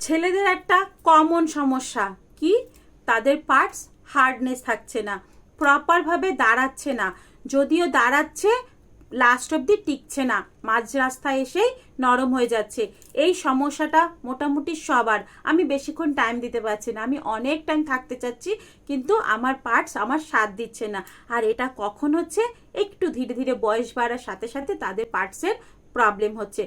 ছেলেদের একটা কমন সমস্যা। কি? তাদের পার্টস হার্ডনেস থাকছে না প্রপারভাবে দাঁড়াচ্ছে না। যদিও দাঁড়াচ্ছে লাস্ট অব্দি টিকছে না, মাঝ রাস্তায় এসেই নরম হয়ে যাচ্ছে। এই সমস্যাটা মোটামুটি সবার। আমি বেশিক্ষণ টাইম দিতে পারছি না, আমি অনেক টাইম থাকতে চাচ্ছি, কিন্তু আমার পার্টস আমার সাথ দিচ্ছে না। আর এটা কখন হচ্ছে? একটু ধীরে ধীরে বয়স বাড়ার সাথে সাথে তাদের পার্টসের প্রবলেম হচ্ছে।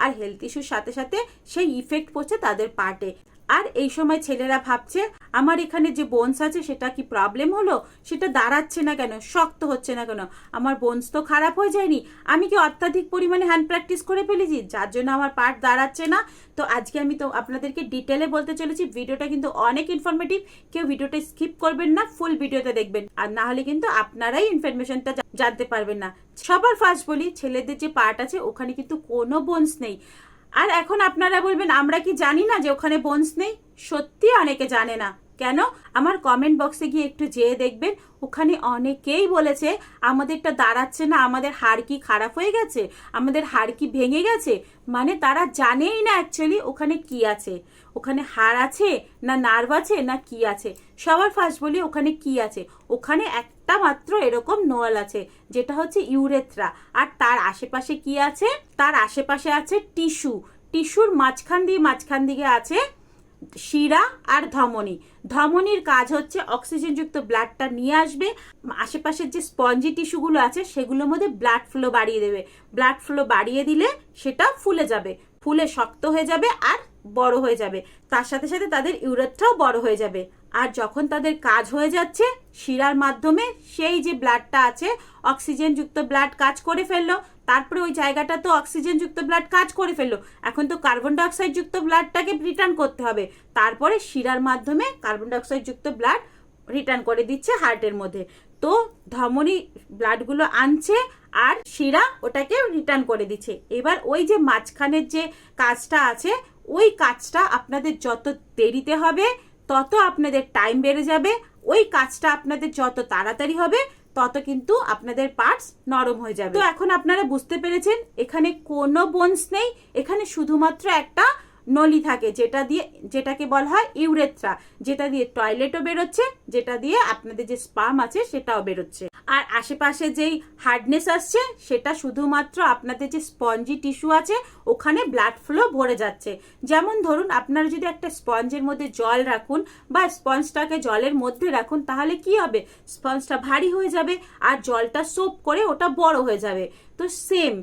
আর হেলথ ইস্যুর সাথে সাথে সেই ইফেক্ট পড়ছে তাদের পার্টে আর এই সময় ছেলেরা ভাবছে, আমার এখানে যে বোনস আছে, সেটা কি প্রবলেম হলো? সেটা দাঁড়াচ্ছে না কেন? শক্ত হচ্ছে না কেন? আমার বোনস তো খারাপ হয়ে যায়নি। আমি কি অত্যাধিক পরিমাণে হ্যান্ড প্র্যাকটিস করে ফেলেছি? যার জন্য আমার পার্ট দাঁড়াচ্ছে না। তো আজকে আমি তো আপনাদেরকে ডিটেলে বলতে চলেছি। ভিডিওটা কিন্তু অনেক ইনফরমেটিভ কেউ ভিডিওটা স্কিপ করবেন না ফুল ভিডিওতে দেখবেন। আর না হলে কিন্তু আপনারাই ইনফরমেশনটা জানতে পারবেন না। সবার ফার্স্ট বলি, ছেলেদের যে পার্ট আছে, ওখানে কিন্তু কোনো বোনস নেই। আর এখন আপনারা বলবেন, আমরা কি জানি না যে ওখানে বোনস নেই? সত্যি অনেকে জানে না। কেন? আমার কমেন্ট বক্সে গিয়ে একটু যেয়ে দেখবেন, ওখানে অনেকেই বলেছে, আমাদেরটা দাঁড়াচ্ছে না, আমাদের হাড় কি খারাপ হয়ে গেছে? আমাদের হাড় কি ভেঙে গেছে? মানে তারা জানেই না অ্যাকচুয়ালি ওখানে কি আছে। ওখানে হাড় আছে না নার্ভ আছে না কি আছে? সবার ফার্স্ট বলি, ওখানে কি আছে? ওখানে একটা মাত্র এরকম নোয়াল আছে, যেটা হচ্ছে ইউরেথ্রা। আর তার আশেপাশে কি আছে? তার আশেপাশে আছে টিস্যু। টিস্যুর মাঝখান দিয়ে মাঝখান দিকে আছে শিরা আর ধমনী। ধমনীর কাজ হচ্ছে অক্সিজেনযুক্ত ব্লাডটা নিয়ে আসবে। আশেপাশের যে স্পঞ্জি টিস্যুগুলো আছে, সেগুলোর মধ্যে ব্লাড ফ্লো বাড়িয়ে দেবে। ব্লাড ফ্লো বাড়িয়ে দিলে সেটা ফুলে যাবে। ফুলে শক্ত হয়ে যাবে আর বড় হয়ে যাবে। তার সাথে সাথে তাদের ইউরেথটাও বড় হয়ে যাবে। আর যখন তাদের কাজ হয়ে যাচ্ছে, শিরার মাধ্যমে সেই যে ব্লাডটা আছে অক্সিজেনযুক্ত ব্লাড কাজ করে ফেলল। তারপরে ওই জায়গাটা তো অক্সিজেনযুক্ত ব্লাড কাজ করে ফেলল। এখন তো কার্বন ডাইঅক্সাইড যুক্ত ব্লাডটাকে রিটার্ন করতে হবে। তারপরে শিরার মাধ্যমে কার্বন ডাইঅক্সাইড যুক্ত ব্লাড রিটার্ন করে দিচ্ছে হার্টের মধ্যে। তো ধমনী ব্লাডগুলো আনছে আর শিরা ওটাকে রিটার্ন করে দিচ্ছে। এবার ওই যে মাঝখানের যে কাজটা আছে, ওই কাজটা আপনাদের যত দেরিতে হবে তত আপনাদের টাইম বেড়ে যাবে, ওই কাজটা আপনাদের যত তাড়াতাড়ি হবে, তত কিন্তু আপনাদের পার্টস নরম হয়ে যাবে। তো এখন আপনারা বুঝতে পেরেছেন, এখানে কোনো বোনস নেই, এখানে শুধুমাত্র একটা নলি থাকে, যেটা দিয়ে, যেটাকে বলা হয় ইউরেথ্রা, যেটা দিয়ে টয়লেটও বেরোচ্ছে, যেটা দিয়ে আপনাদের যে স্পাম আছে সেটাও বেরোচ্ছে। আর আশেপাশে যেই হার্ডনেস আসছে, সেটা শুধুমাত্র আপনাদের যে স্পঞ্জি টিস্যু আছে, ওখানে ব্লাড ফ্লো ভরে যাচ্ছে। যেমন ধরুন, আপনারা যদি একটা স্পঞ্জের মধ্যে জল রাখুন বা স্পঞ্জটাকে জলের মধ্যে রাখুন, তাহলে কি হবে? স্পঞ্জটা ভারী হয়ে যাবে আর জলটা সোপ করে ওটা বড় হয়ে যাবে। তো সেম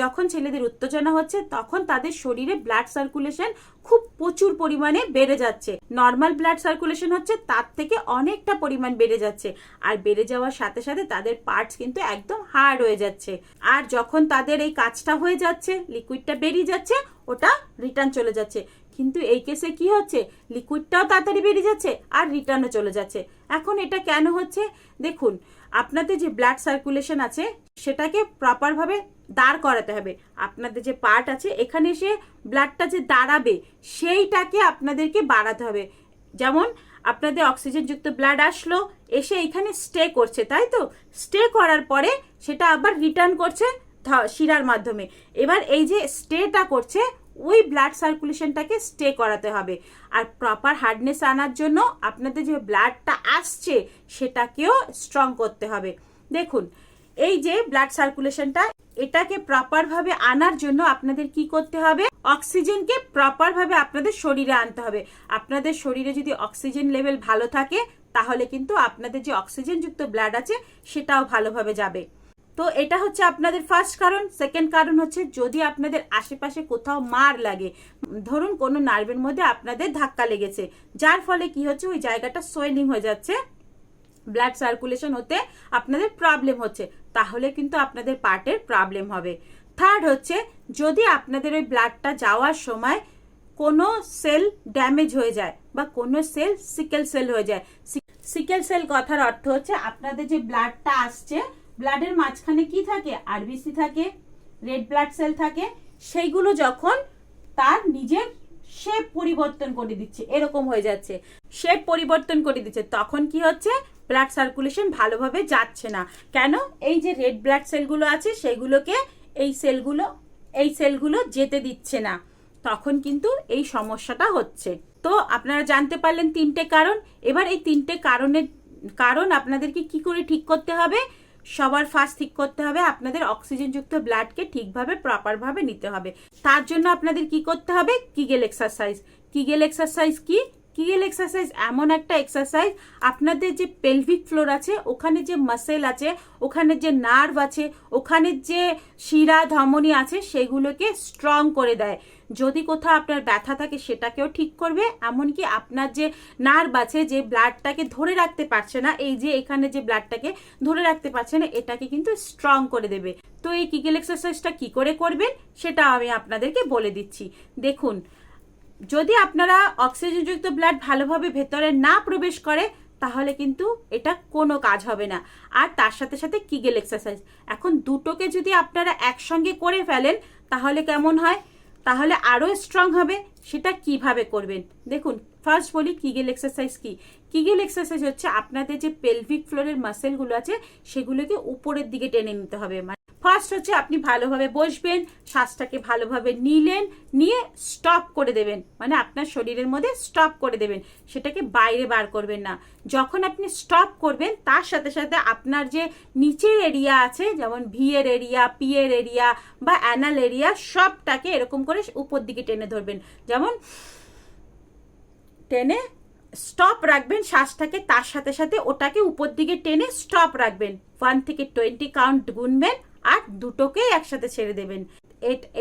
যখন ছেলেদের উত্তেজনা হচ্ছে, তখন তাদের শরীরে ব্লাড সার্কুলেশন খুব প্রচুর পরিমাণে বেড়ে যাচ্ছে। নর্মাল ব্লাড সার্কুলেশন হচ্ছে, তার থেকে অনেকটা পরিমাণ বেড়ে যাচ্ছে। আর বেড়ে যাওয়ার সাথে সাথে তাদের পার্টস কিন্তু একদম হার্ড হয়ে যাচ্ছে। আর যখন তাদের এই কাজটা হয়ে যাচ্ছে লিকুইডটা বেরিয়ে যাচ্ছে, ওটা রিটার্ন চলে যাচ্ছে। কিন্তু এই কেসে কি হচ্ছে? লিকুইডটাও তাড়াতাড়ি বেরিয়ে যাচ্ছে, আর রিটার্নও চলে যাচ্ছে। এখন এটা কেন হচ্ছে? দেখুন, আপনাদের যে ব্লাড সার্কুলেশন আছে, সেটাকে প্রপারভাবে দাঁড় করাতে হবে। আপনাদের যে পার্ট আছে, এখানে এসে ব্লাডটা যে দাঁড়াবে, সেইটাকে আপনাদেরকে বাড়াতে হবে। যেমন, আপনাদের অক্সিজেনযুক্ত ব্লাড আসলো, এসে এখানে স্টে করছে, তাই তো? স্টে করার পরে সেটা আবার রিটার্ন করছে শিরার মাধ্যমে। এবার এই যে স্টেটা করছে, ওই ব্লাড সার্কুলেশনটাকে স্টে করাতে হবে। আর প্রপার হার্ডনেস আনার জন্য আপনাদের যে ব্লাডটা আসছে, সেটাকেও স্ট্রং করতে হবে। দেখুন এই যে ব্লাড সার্কুলেশনটা এটাকে প্রপারভাবে আনার জন্য আপনাদের কি করতে হবে? অক্সিজেনকে প্রপারভাবে আপনাদের শরীরে আনতে হবে। আপনাদের শরীরে যদি অক্সিজেন লেভেল ভালো থাকে, তাহলে কিন্তু আপনাদের যে অক্সিজেনযুক্ত ব্লাড আছে, সেটাও ভালোভাবে যাবে। তো এটা হচ্ছে আপনাদের ফার্স্ট কারণ। সেকেন্ড কারণ হচ্ছে যদি আপনাদের আশেপাশে কোথাও মার লাগে, ধরুন কোনো নার্ভের মধ্যে আপনাদের ধাক্কা লেগেছে, যার ফলে কি হচ্ছে, ওই জায়গাটা সোয়েলিং হয়ে যাচ্ছে ব্লাড সার্কুলেশন হতে আপনাদের প্রবলেম হচ্ছে। তাহলে কিন্তু আপনাদের পার্টের প্রবলেম হবে। থার্ড হচ্ছে, যদি আপনাদের ওই ব্লাডটা যাওয়ার সময় কোনো সেল ড্যামেজ হয়ে যায় বা কোনো সেল সিকেল সেল হয়ে যায় সিকেল সেল কথার অর্থ হচ্ছে আপনাদের যে ব্লাডটা আসছে ব্লাডের মাঝখানে কি থাকে? আরবিসি থাকে রেড ব্লাড সেল থাকে, সেইগুলো যখন তার নিজের শেপ পরিবর্তন করে দিচ্ছে, এরকম হয়ে যাচ্ছে। শেপ পরিবর্তন করে দিচ্ছে, তখন কি হচ্ছে? ব্লাড সার্কুলেশন ভালোভাবে যাচ্ছে না। কেন? এই যে রেড ব্লাড সেলগুলো আছে, সেগুলোকে এই সেলগুলো এই সেলগুলো যেতে দিচ্ছে না। তখন কিন্তু এই সমস্যাটা হচ্ছে। তো আপনারা জানতে পারলেন তিনটে কারণ। এবার এই তিনটে কারণের, কারণ আপনাদেরকে কি করে ঠিক করতে হবে? সবার ফার্স্ট ঠিক করতে হবে আপনাদের অক্সিজেনযুক্ত ব্লাডকে ঠিকভাবে প্রপারভাবে নিতে হবে। তার জন্য আপনাদের কি করতে হবে? কিগেল এক্সারসাইজ কিগেল এক্সারসাইজ কি? কিগেল এক্সারসাইজ এমন একটা এক্সারসাইজ আপনাদের যে পেলভিক ফ্লোর আছে, ওখানে যে মাসেল আছে, ওখানে যে নার্ভ আছে, ওখানে যে শিরা ধমনী আছে, সেগুলোকে স্ট্রং করে দেয়। যদি কোথাও আপনার ব্যথা থাকে, সেটাকেও ঠিক করবে। এমনকি আপনার যে নার্ভ আছে, যে ব্লাডটাকে ধরে রাখতে পারছে না, এই যে এখানে যে ব্লাডটাকে ধরে রাখতে পারছে না, এটাকে কিন্তু স্ট্রং করে দেবে। তো এই কিগেল এক্সারসাইজটা কি করে করবেন? সেটা আমি আপনাদেরকে বলে দিচ্ছি। দেখুন যদি আপনারা অক্সিজেনযুক্ত ব্লাড ভালোভাবে ভেতরে না প্রবেশ করে, তাহলে কিন্তু এটা কোনো কাজ হবে না। আর তার সাথে সাথে কিগেল এক্সারসাইজ এখন দুটোকে যদি আপনারা একসঙ্গে করে ফেলেন, তাহলে কেমন হয়? তাহলে আরও স্ট্রং হবে। সেটা কীভাবে করবেন? দেখুন ফার্স্ট বলি কিগেল এক্সারসাইজ কি? কিগেল এক্সারসাইজ হচ্ছে আপনাদের যে পেলভিক ফ্লোরের মাসেলগুলো আছে, সেগুলোকে উপরের দিকে টেনে নিতে হবে। মানে ফার্স্ট হচ্ছে আপনি ভালোভাবে বসবেন, শ্বাসটাকে ভালোভাবে নিলেন, নিয়ে স্টপ করে দেবেন। মানে আপনার শরীরের মধ্যে স্টপ করে দেবেন। সেটাকে বাইরে বার করবেন না। যখন আপনি স্টপ করবেন, তার সাথে সাথে আপনার যে নিচের এরিয়া আছে, যেমন ভি এর এরিয়া পি এর এরিয়া বা অ্যানাল এরিয়া সবটাকে এরকম করে উপর দিকে টেনে ধরবেন। যেমন টেনে স্টপ রাখবেন, শ্বাসটাকে তার সাথে সাথে ওটাকে উপর দিকে টেনে স্টপ রাখবেন। ওয়ান থেকে টোয়েন্টি কাউন্ট গুনবেন আর দুটোকেই একসাথে ছেড়ে দেবেন।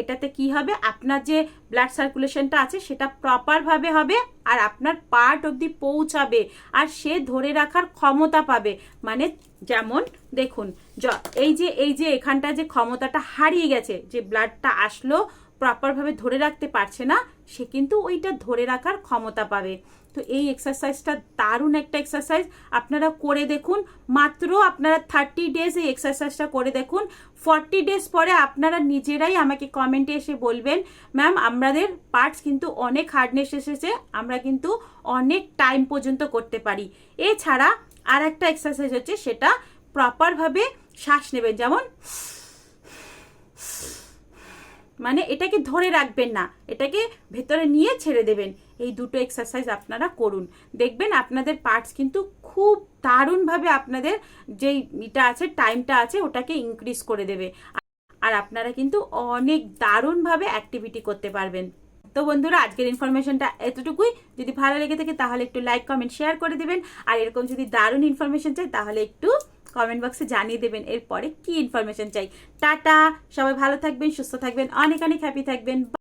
এটাতে কি হবে? আপনার যে ব্লাড সার্কুলেশনটা আছে, সেটা প্রপারভাবে হবে আর আপনার পার্ট অবধি পৌঁছাবে আর সে ধরে রাখার ক্ষমতা পাবে। মানে যেমন দেখুন এই যে এই যে এখানটা যে ক্ষমতাটা হারিয়ে গেছে, যে ব্লাডটা আসলো প্রপারভাবে ধরে রাখতে পারছে না, সে কিন্তু ওইটা ধরে রাখার ক্ষমতা পাবে। তো এই এক্সারসাইজটা দারুণ একটা এক্সারসাইজ আপনারা করে দেখুন, মাত্র আপনারা থার্টি ডেজ এই এক্সারসাইজটা করে দেখুন। ফর্টি ডেজ পরে আপনারা নিজেরাই আমাকে কমেন্টে এসে বলবেন ম্যাম আমাদের পার্টস কিন্তু অনেক হার্ডনেস এসেছে, আমরা কিন্তু অনেক টাইম পর্যন্ত করতে পারি। এছাড়া আর একটা এক্সারসাইজ হচ্ছে, সেটা প্রপারভাবে শ্বাস নেবেন। যেমন মানে এটাকে ধরে রাখবেন না, এটাকে ভেতরে নিয়ে ছেড়ে দেবেন। এই দুটো এক্সারসাইজ আপনারা করুন। দেখবেন আপনাদের পার্টস কিন্তু খুব দারুণভাবে আপনাদের যেই এটা আছে টাইমটা আছে, ওটাকে ইনক্রিজ করে দেবে। আর আপনারা কিন্তু অনেক দারুণভাবে অ্যাক্টিভিটি করতে পারবেন। তো বন্ধুরা, আজকের ইনফরমেশনটা এতটুকুই। যদি ভালো লেগে থাকে তাহলে একটু লাইক কমেন্ট শেয়ার করে দেবেন। আর এরকম যদি দারুণ ইনফরমেশন চাই তাহলে একটু কমেন্ট বক্সে জানিয়ে দেবেন, এরপরে কি ইনফরমেশন চাই। টাটা, সবাই ভালো থাকবেন, সুস্থ থাকবেন, অনেক অনেক হ্যাপি থাকবেন।